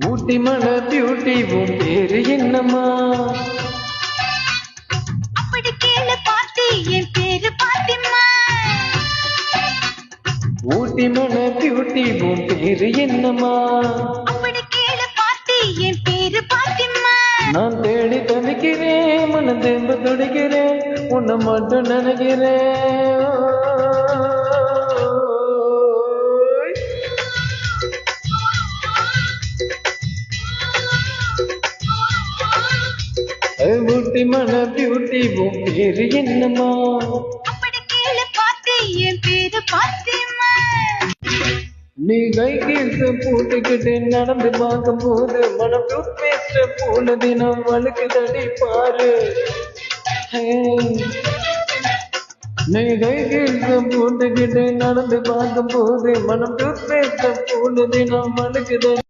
ஊட்டி மல பியூட்டி உன் பேரு என்னம்மா? அப்படி கேளு பாட்டி என் பேரு பாத்திமா ஊட்டி மல பியூட்டி உன் பேரு என்னம்மா? அப்படி கேளு பாட்டி என் பேரு பாத்திமா நான் தேடி தவிக்கிறேன் மனம் தேம்ப துடிக்கிறேன் உன்னை மட்டும் நினைக்கிறேன். ஊட்டி மல பியூட்டி உன் பேரு என்னம்மா? அப்படி கேளு பாட்டி என் பேரு பாத்திமா. நீ கை கீழ்த்து போட்டுக்கிட்டு நடந்து பார்க்கும் போது மனம் பேச போல தினம் வழுக்கு தடி பாரு. நீ கை கீழ்த்து போட்டுக்கிட்டு நடந்து பார்க்கும் போது மனம் பேச போல தினம் வழுக்கு தடி